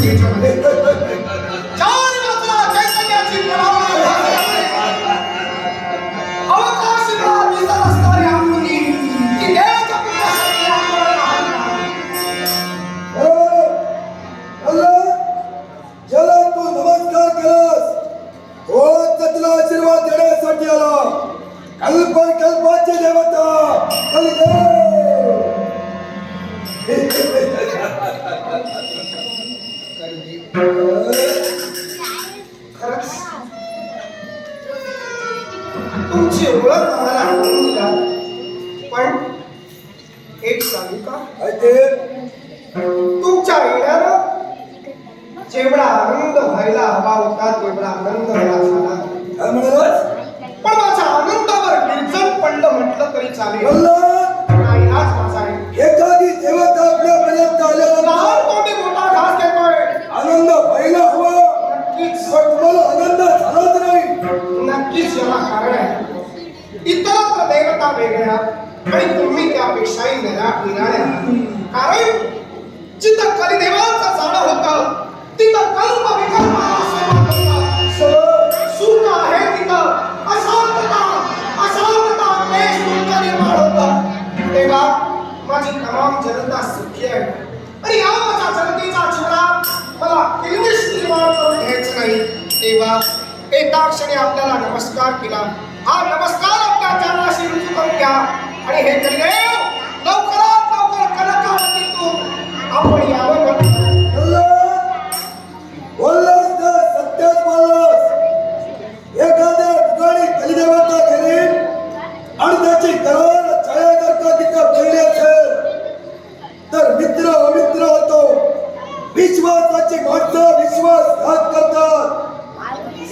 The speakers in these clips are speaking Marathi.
接住 हे माझी तमाम जनता सुखी आहे. आणि या माझ्या जनतेचा चेहरा मला इंग्लिश निर्माण करून घ्यायचं नाही. तेव्हा एका क्षणी आपल्याला नमस्कार केला. हा नमस्कार आपल्या चरणाशी रुजू करून घ्या. आणि हे कलिदेव लवकरात लवकर कलाकार आपण यावर विश्वासघात करतात.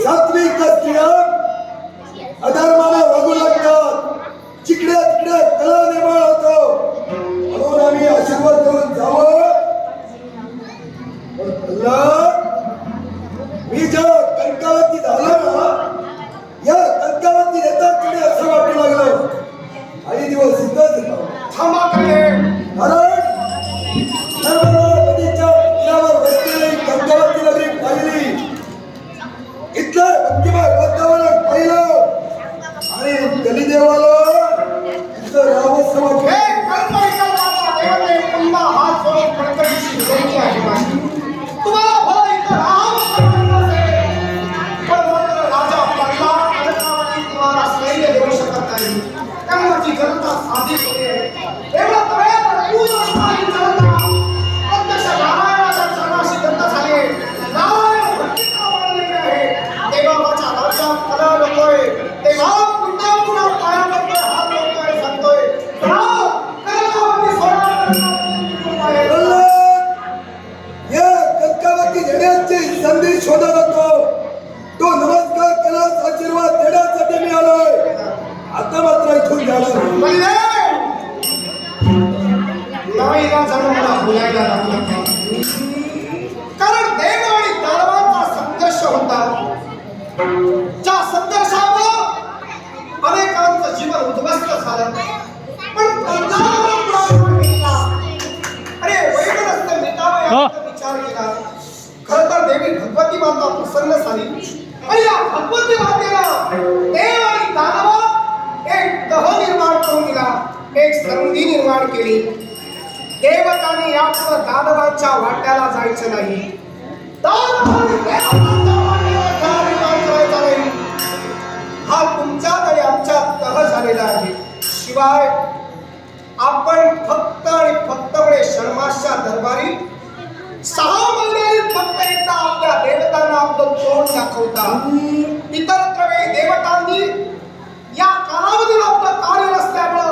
सात्विक असल्या हा तुमचा आणि आमचा तह झालेला आहे. शिवाय आपण फक्त आणि फक्त वेळे शर्माच्या दरबारी सहा महिन्याने फक्त एकदा आपल्या देवतांना आपलं तोंड दाखवता इतर वेळी देवतांनी या कालावधीला आपलं कार्य नसल्यामुळे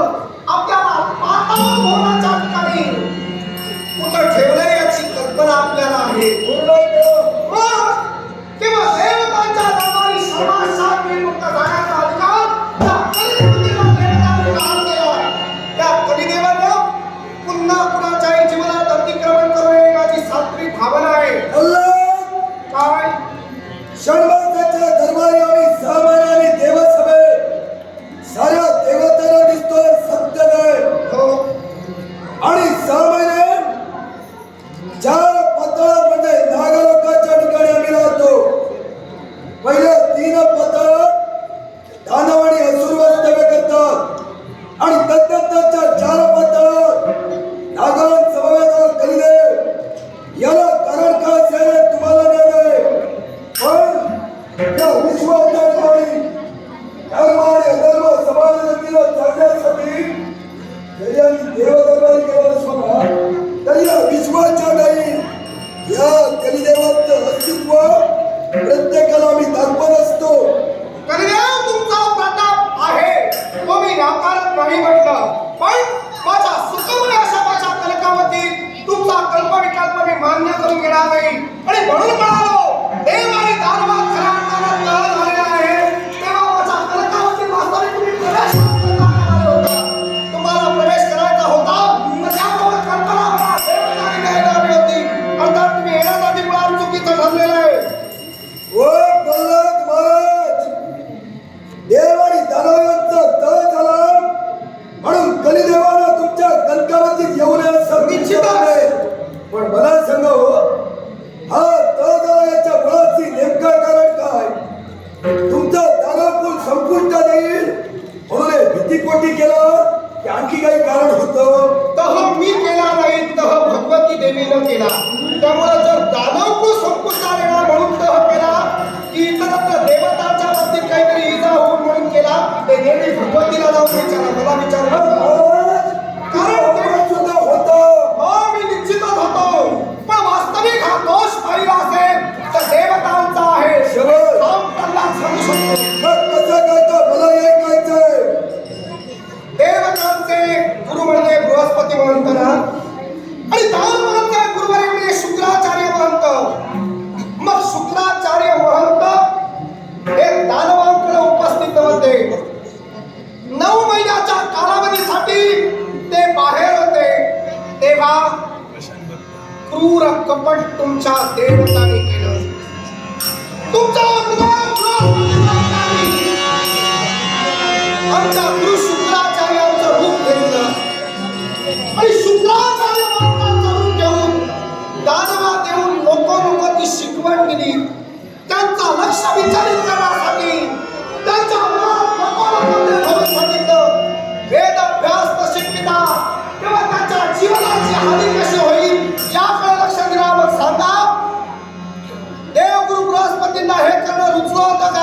कलिदेवानं तुमच्या कनकावतीत येऊ नये असं. आहे पण मला सांगा हो हा तळ झाला याच्या बळाची नेमकं कारण काय? तुमचा दानवपूल संपुष्टात येईल. म्हणून हे भीतीपोटी केलं? की आणखी काही कारण होतं? तह मी केला नाही तह भगवती देवीनं केला. त्यामुळे जर दानवको संपुष्टात येणार म्हणून तह केला की इतरत्र देवतांच्या बाबतीत काहीतरी इजा होऊन म्हणून केला ते देवी भगवतीला जाऊन विचारा मला विचारू. कपट तुमच्या देवताने केलं. तुमचा आमच्या गुरु शुक्राचार्यांचं रूप घेतलं. आणि शुक्राचार्य महाराजांचं रूप घेऊन दानवा देऊन लोक लोक ती शिकवण दिली. त्यांचा लक्ष विचारित करण्यासाठी त्यांच्या सांगितलं. वेद अभ्यास शिकविता तेव्हा त्यांच्या जीवनाची हानी कशी होईल? हे करणं रुचलं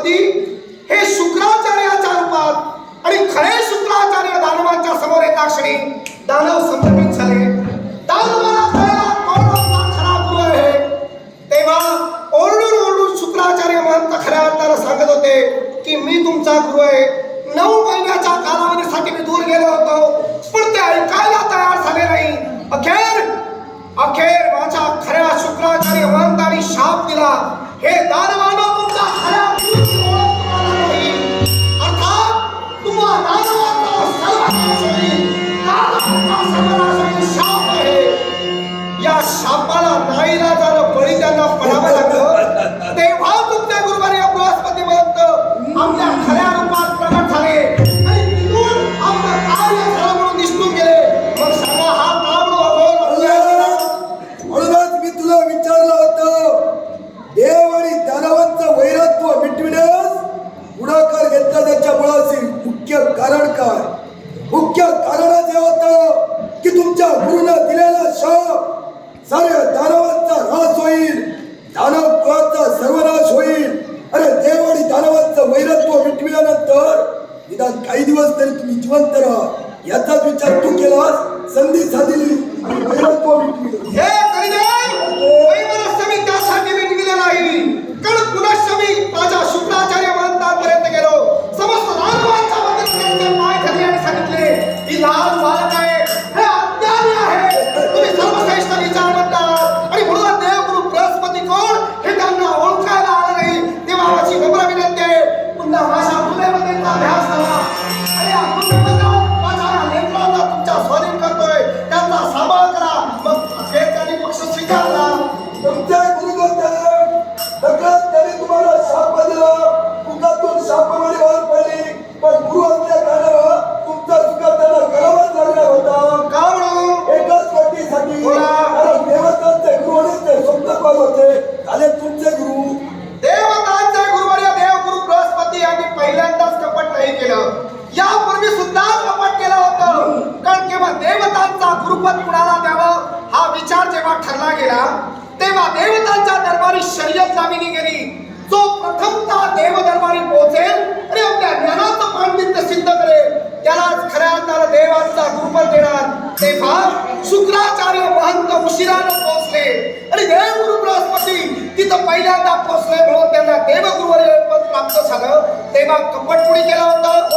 बृहस्पती हे शुक्राचार्याच्या रूपात आणि खरे शुक्राचार्य दानवांच्या समोर एका क्षणी दानव संभ्रमित झाले. दानवाला कळला कोण खरा गुरु आहे? तेव्हा ओरडून ओरडून शुक्राचार्य महंत खऱ्या अर्थानं सांगत होते की मी तुमचा गुरु आहे. नऊ महिन्याच्या कालावधीसाठी मी दूर गेलो होतो पण ते ऐकायला तयार झाले नाही. अखेर अखेर माझ्या खऱ्या शुक्राचार्य महंतांनी शाप दिला. हे दानवानं तुमचा खऱ्या कारण काय? मुख्य कारण जे होतं की तुमच्या गुरुनं दिलेला शाप साऱ्या दानवांचा नाश होईल दानव कुळाचा सर्वनाश होईल. अरे देव आणि दानवांचं वैरत्व मिटविल्यानंतर निदान काही दिवस तरी तुम्ही जिवंत राहा. तेव्हा शुक्राचार्य महंत उशिरानं पोहोचले. आणि देवगुरु बृहस्पती तिथं पहिल्यांदा पोहोचले म्हणून त्यांना देवगुरुवर पद प्राप्त झालं. तेव्हा कपट कुणी केलं होतं?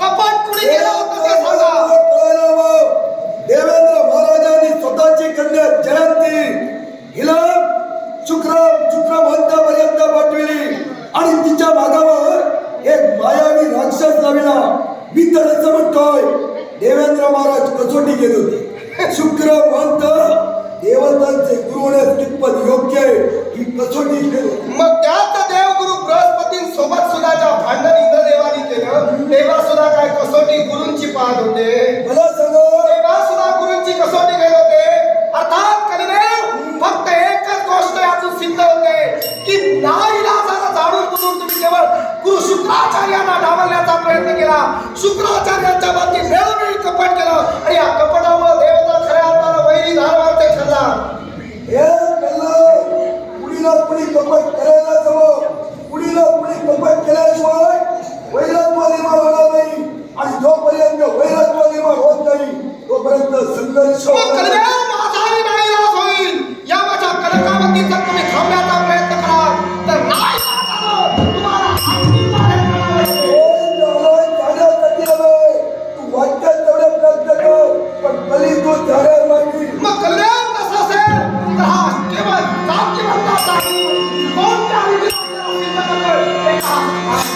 कपट कुणी केलं होतं ते सांगा. देवेंद्र महाराजांनी स्वतःची कन्या जयंती हिला शुक्र शुक्र पर्यंत पाठविली. आणि तिच्या मागावर एक मायावी राक्षस लाविला मी तर असं म्हणतोय देवेंद्र महाराज कसोटी गेले होते. शुक्र महंत देवतांचे गुरु होण्यास कितपत योग्य आहे ही कसोटी गेली मग त्याच देवगुरु बृहस्पतींसोबत सुद्धा ज्या भांडण इंद्रदेवानी केलं. तेव्हा सुद्धा काय कसोटी गुरूंची पाहत होते? मला सांगा. तेव्हा सुद्धा गुरूंची कसोटी घेत होते. अर्थात कलिदेव फक्त एकच गोष्ट यातून सिद्ध होते की तुम्ही केवळ गुरु शुक्राचार्यांना डावलण्याचा प्रयत्न केला. शुक्राचार्यांच्या बाबतीत आणि या असेल